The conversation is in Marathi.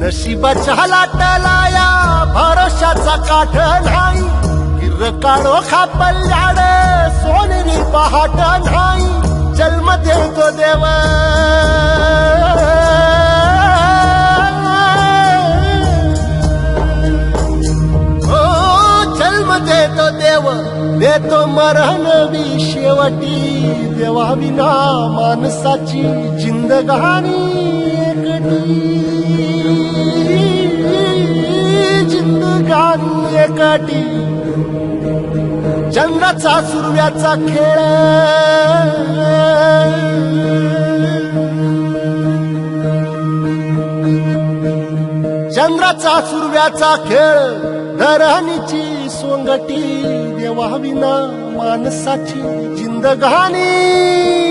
नशिबाच्या लाटलाया भरोशाचा काठ नाही. किर काढो खापल्याड सोनेरी पहाट नाही. जन्म देतो देव. जन्म देतो देव. देतो मरण बी शेवटी. देवा विना माणसाची जिंदगाणी. जिंदगानी एकाटी चंद्राचा सुरव्याचा खेळ. चंद्राचा सुरव्याचा खेळ. धरणीची सोंगटी देवा विना माणसाची जिंदगानी